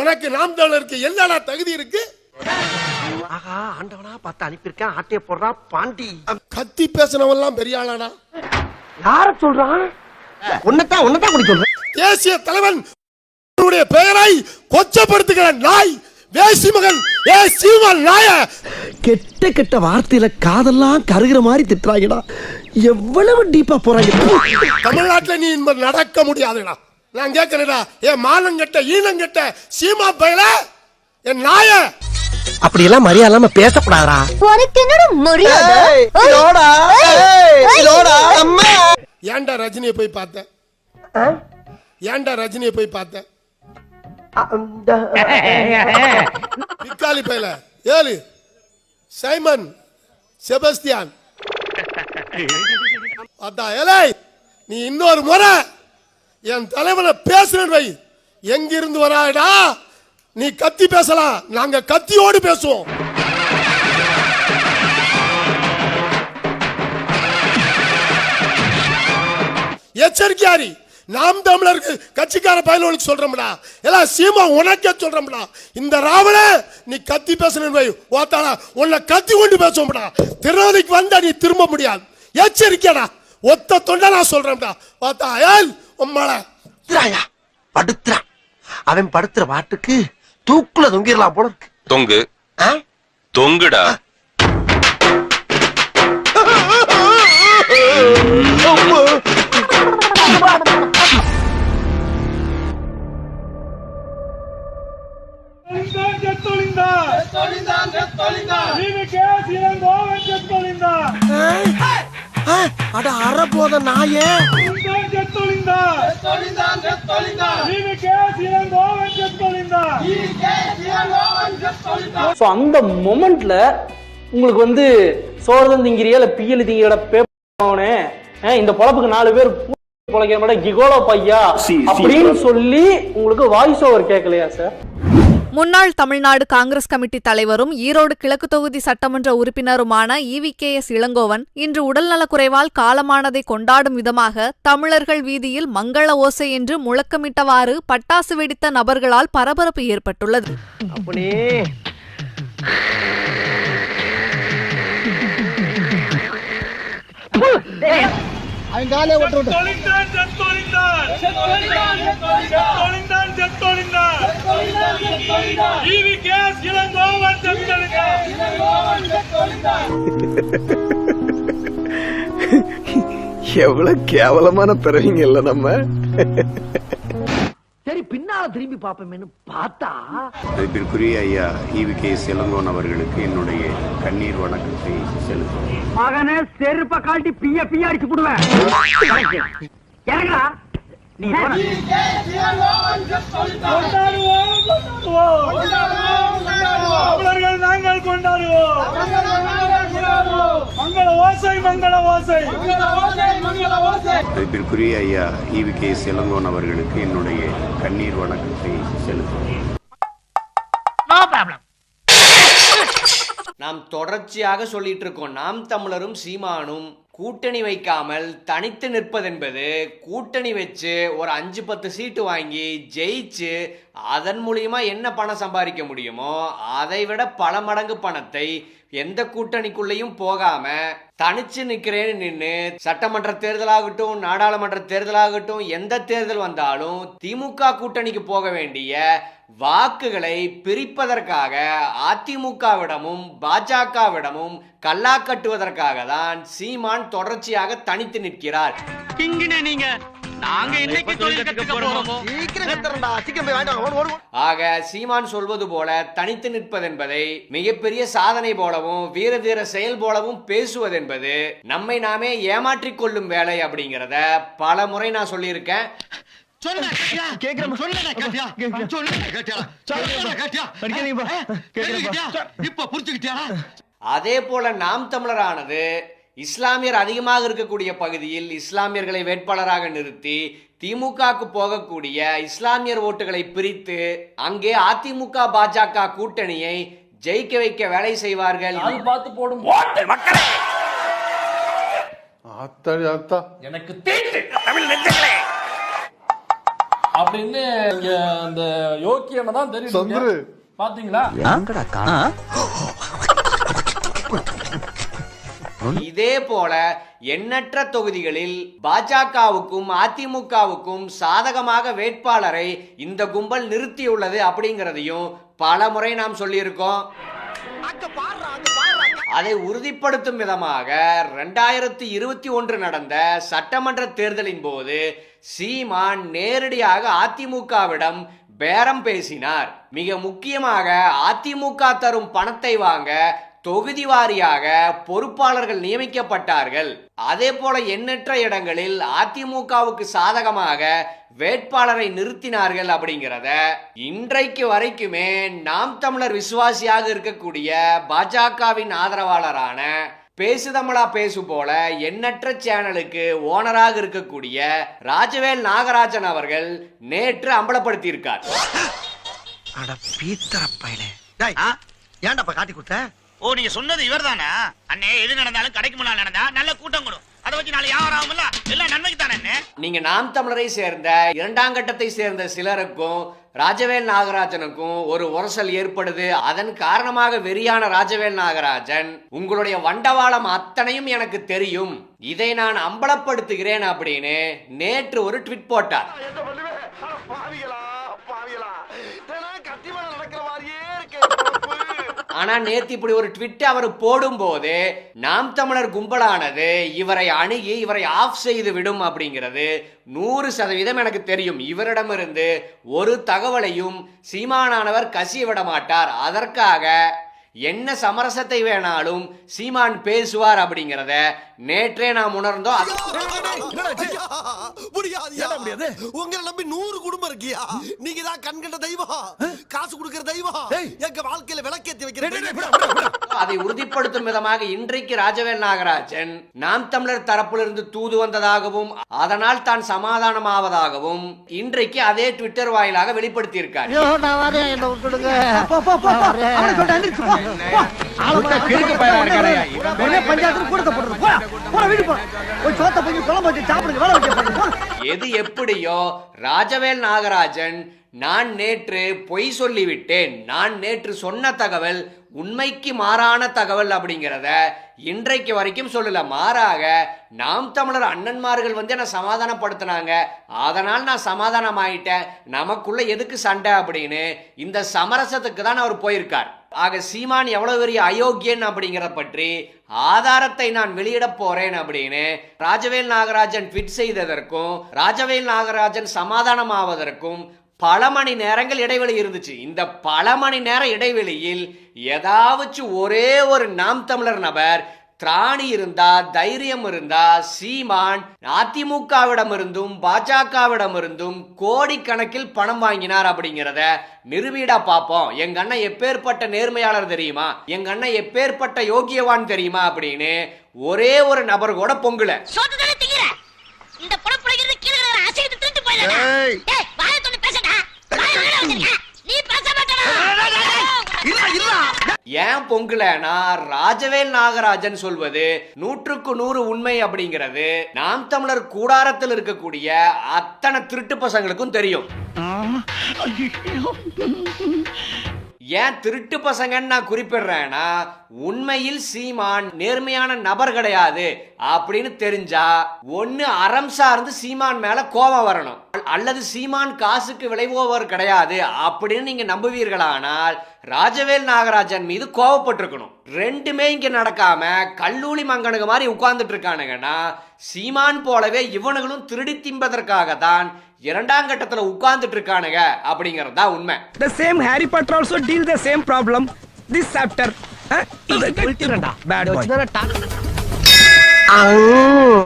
உனக்கு நாம் தமிழருக்கு என்னடா தகுதி இருக்கு? ஆஹா ஆண்டவனா பார்த்து அனுப்பியிருக்கேன். ஆட்டைய போடுறா பாண்டி. கத்தி பேசினவெல்லாம் பெரிய ஆளாடா. யார சொல்றான்? உன்னதான் உன்னதான் குடி சொல்றேன். தேசிய தலைவன் பெயரை கொச்சப்படுத்துகிற நாய் வேசி மகன் ஏ சீமான் நாய. கெட்ட கெட்ட வார்த்தையில காதெல்லாம் கருகிற மாதிரி திட்டுறாங்கடா. எவ்வளவு டீப்பா போறாங்க. தமிழ்நாட்டுல நீ நடக்க முடியாதுடா. நான் கேட்கிறேன்டா ஏ மானங்கெட்ட ஈனங்கெட்ட சீமா பயல என் நாய. அப்படி எல்லாம் மரியாதை இல்லாம பேசக்கூடாதா உனக்கு என்னோட மரியாதை? ஏன்டா ரஜினியை போய் பார்த்தேன் ஏன்டா ரஜினியை போய் பார்த்தேன் பிக்காலி பையல ஏழு சைமன் செபஸ்தியான். அதான் ஏலே நீ இன்னொரு முறை. என் தலைவனை பேசுறேன் வை. எங்கிருந்து வராடா? நீ கத்தி பேசலாம். நாங்க கத்தியோடு பேசுவோம். எச்சரிக்கையாரி. நாம் தமிழருக்கு கட்சிக்கார பயலுக்கு சொல்றோம்டா. எல்லாம் சீமா உனக்கே சொல்றோம்டா. இந்த ராவண நீ கத்தி பேசணும் வை. ஓத்தாடா உன்னை கத்தி கொண்டு பேசுவோம்டா. திருநெல்வேலிக்கு வந்தா நீ திரும்ப முடியாது. எச்சரிக்கையாடா. ஒத்த தொண்டை நான் சொல்றேன்டா ஓத்தா ஏன் படுத்துறான் அவன் படுத்துற பாட்டுக்கு தூக்குல தொங்கிடலாம் போல இருக்கு. தொங்கு? தொங்குடா. அட அற போத நாயே. ஸோ அந்த மொமெண்ட்ல உங்களுக்கு வந்து சோழதம் திங்கிறியா இல்ல பியல் திங்கிற பேப்பனே இந்த பொழப்புக்கு நாலு பேர் பொழைக்கிற மாதிரி கிகோலோ பையா? அப்படின்னு சொல்லி உங்களுக்கு வாய்ஸ் ஓவர் கேட்கலையா சார் முன்னாள் தமிழ்நாடு காங்கிரஸ் கமிட்டி தலைவரும் ஈரோடு கிழக்கு தொகுதி சட்டமன்ற உறுப்பினருமான ஈவி கே எஸ் இளங்கோவன் இன்று உடல்நலக்குறைவால் காலமானதை கொண்டாடும் விதமாக தமிழர்கள் வீதியில் மங்கள ஓசை என்று முழக்கமிட்டவாறு பட்டாசு வெடித்த நபர்களால் பரபரப்பு ஏற்பட்டுள்ளது. அப்படியே. எவ்வளவு கேவலமான பிறவிங்க இல்ல நம்ம? சரி பின்னால திரும்பி பாப்போமேன்னு பார்த்தா? மதிப்பிற்குரிய ஐயா ஈவி கே இளங்கோன் அவர்களுக்கு என்னுடைய கண்ணீர் வணக்கத்தை செலுத்துகிறேன். மகனே செருப்ப காட்டி பிய பிய அடிச்சு போடுவேன். நீ நாங்கள் கொண்டாடுவோம். மங்கள ஓசை மங்கள ஓசை. மதிப்பிற்குரிய ஐயா ஈவி கே இளங்கோன் அவர்களுக்கு என்னுடைய கண்ணீர் வணக்கத்தை செலுத்துகிறேன். நாம் தொடர்ச்சியாக சொல்லிட்டு இருக்கோம் நாம் தமிழரும் சீமானும் கூட்டணி வைக்காமல் தனித்து நிற்பதென்பது கூட்டணி வச்சு ஒரு அஞ்சு பத்து சீட்டு வாங்கி ஜெயிச்சு அதன் மூலியமா என்ன பணம் சம்பாதிக்க முடியுமோ அதை விட பல மடங்கு பணத்தை எந்த கூட்டணிக்குள்ளேயும் போகாம தனிச்சு நிற்கிறேன்னு நின்று சட்டமன்ற தேர்தலாகட்டும் நாடாளுமன்ற தேர்தலாகட்டும் எந்த தேர்தல் வந்தாலும் திமுக கூட்டணிக்கு போக வேண்டிய வாக்குகளை பிரிப்பதற்காக அதிமுகவிடமும் பாஜகவிடமும் கல்லா கட்டுவதற்காக தான் சீமான் தொடர்ச்சியாக தனித்து நிற்கிறார். ஓடு. ஆக சீமான் சொல்வது போல தனித்து நிற்பதென்பதை மிகப்பெரிய சாதனை போலவும் வீர தீர செயல் போலவும் பேசுவதென்பது நம்மை நாமே ஏமாற்றிக் கொள்ளும் வேலை அப்படிங்கிறத பல முறை நான் சொல்லியிருக்கேன். அதே போல நாம் தமிழரானது இஸ்லாமியர் அதிகமாக இருக்கக்கூடிய பகுதியில் இஸ்லாமியர்களை வேட்பாளராக நிறுத்தி திமுகவுக்கு போகக்கூடிய இஸ்லாமியர் ஓட்டுகளை பிரித்து அங்கே அதிமுக பாஜக கூட்டணியை ஜெயிக்க வைக்க வேலை செய்வார்கள். பார்த்து போடும்? ஆத்தாடி ஆத்தா. எனக்கு தீட்டு! தமிழ் நெஞ்சங்களே! அப்படின்னு அந்த யோக்கியனை தான் தெரியும் பாத்தீங்களா? இதே போல எண்ணற்ற தொகுதிகளில் பாஜகவுக்கும் அதிமுகவுக்கும் சாதகமாக வேட்பாளரை இந்த கும்பல் நிறுத்தியுள்ளது அப்படிங்கிறதையும் பல முறை நாம் சொல்லியிருக்கோம். அதை உறுதிப்படுத்தும் விதமாக ரெண்டாயிரத்தி இருபத்தி ஒன்று நடந்த சட்டமன்ற தேர்தலின் போது சீமான் நேரடியாக அதிமுகவிடம் பேரம் பேசினார். மிக முக்கியமாக அதிமுக தரும் பணத்தை வாங்க தொகுதி வாரியாக பொறுப்பாளர்கள் நியமிக்கப்பட்டார்கள். அதே போல எண்ணற்ற இடங்களில் அதிமுகவுக்கு சாதகமாக வேட்பாளரை நிறுத்தினார்கள் அப்படிங்கிறத இன்றைக்கு வரைக்குமே நாம் தமிழர் விசுவாசியாக இருக்கக்கூடிய பாஜகவின் ஆதரவாளரான பேசு தமிழா பேசு போல எண்ணற்ற சேனலுக்கு ஓனராக இருக்கக்கூடிய ராஜவேல் நாகராஜன் அவர்கள் நேற்று அம்பலப்படுத்தியிருக்கார். அட ஏன்டா காட்டி கொடுத்த? ஓ நீங்க சொன்னது இவர்தானா? அண்ணே எது நடந்தாலும் கடைக்கு முன்னால நடந்தா நல்ல கூட்டம் கூடும். அதை வச்சு நாளை யாரும் ஆகும்ல? எல்லாம் நன்மைக்கு தானே அண்ணே? நீங்க நாம் தமிழரை சேர்ந்த இரண்டாம் கட்டத்தை சேர்ந்த சிலருக்கும் ராஜவேல் நாகராஜனுக்கும் ஒரு உரசல் ஏற்படுது. அதன் காரணமாக வெறியான ராஜவேல் நாகராஜன் உங்களுடைய வண்டவாளம் அத்தனையும் எனக்கு தெரியும். இதை நான் அம்பலப்படுத்துகிறேன் அப்படின்னு நேற்று ஒரு ட்விட் போட்டார். ஆனா நேத்து இப்படி ஒரு ட்விட் அவர் போடும்போது நாம் தமிழர் கும்பலானது இவரை அணுகி இவரை ஆஃப் செய்து விடும் அப்படிங்கிறது நூறு சதவீதம் எனக்கு தெரியும். இவரிடமிருந்து ஒரு தகவலையும் சீமானானவர் கசிய விட மாட்டார். அதற்காக என்ன சமரசத்தை வேணாலும் சீமான் பேசுவார் அப்படிங்கிறத நேற்றே நாம் உணர்ந்தோம். முடியாது உங்களை நம்பி நூறு குடும்பம் இருக்கியா நீங்க தான் கண்கண்ட தெய்வம். காசு கொடுக்கிற தெய்வம். எங்க வாழ்க்கையில விளக்கேத்தி வைக்கிற அதை உறுதிப்படுத்தும் விதமாக இன்றைக்கு ராஜவேல் நாகராஜன் நாம் தமிழர் தரப்பிலிருந்து தூது வந்ததாகவும் அதனால் தான் சமாதானமாவதாகவும் இன்றைக்கு அதே ட்விட்டர் வாயிலாக வேலை வச்சு எது எப்படியோ ராஜவேல் நாகராஜன் நான் நேற்று பொய் சொல்லிவிட்டேன். நான் நேற்று சொன்ன தகவல் உண்மைக்கு மாறான தகவல் அப்படிங்கிறத இன்றைக்கு வரைக்கும் சொல்லல. மாறாக நாம் தமிழர் அண்ணன்மார்கள் வந்து என்னை சமாதானப்படுத்தினாங்க. அதனால் நான் சமாதானம் ஆயிட்டேன் நமக்குள்ள எதுக்கு சண்டை அப்படின்னு இந்த சமரசத்துக்கு தான் அவர் போயிருக்கார். ஆக சீமான் எவ்வளவு பெரிய அயோக்கியன் அப்படிங்கிறத பற்றி ஆதாரத்தை நான் வெளியிட போறேன் அப்படின்னு ராஜவேல் நாகராஜன் ட்விட் செய்ததற்கும் ராஜவேல் நாகராஜன் சமாதானம் ஆவதற்கும் பல மணி நேரங்கள் இடைவெளி இருந்துச்சு. இந்த பல மணி நேர இடைவெளியில் ஏதாச்சும் ஒரே ஒரு நாம் தமிழர் நபர் திராணி இருந்தா தைரியம் இருந்தா சீமான் அதிமுகவிடம் இருந்தும் பாஜகவிடம் இருந்தும் கோடிக்கணக்கில் பணம் வாங்கினார் அப்படிங்கிறத நிரூபிடா பார்ப்போம். எங்க அண்ணன் எப்பேற்பட்ட நேர்மையாளர் தெரியுமா? எங்க அண்ணன் எப்பேற்பட்ட யோகியவான் தெரியுமா அப்படின்னு ஒரே ஒரு நபர் கூட பொங்கல. இந்த ஏன் பொங்கலனா ராஜவேல் நாகராஜன் சொல்வது நூற்றுக்கு நூறு உண்மை அப்படிங்கிறது நாம் தமிழர் கூடாரத்தில் இருக்கக்கூடிய அத்தனை திருட்டு பசங்களுக்கும் தெரியும். ஏன் திருட்டு பசங்கன்னு நான் குறிப்பிடுறேன்னா உண்மையில் சீமான் நேர்மையான நபர் கிடையாது அப்படின்னு தெரிஞ்சா ஒன்னு அறம் சார்ந்து சீமான் மேல கோபம் வரணும். அல்லது சீமான் காசுக்கு விளைவோவர் கிடையாது அப்படின்னு நீங்க நம்புவீர்களானால் ராஜவேல் நாகராஜன் மீது கோவப்பட்டிருக்கணும் ரெண்டுமே இங்க நடக்காம கல்லூலி மங்கனுக்கு மாதிரி உட்கார்ந்துட்டு இருக்கானுங்கன்னா சீமான் போலவே இவனுங்களும் திருடி திம்பதற்காக தான் இரண்டாம் கட்டத்துல உட்கார்ந்துட்டு இருக்கானுங்க அப்படிங்கறது தான் உண்மை same Harry Potter also deal the same problem. This chapter. Huh? Bad boy.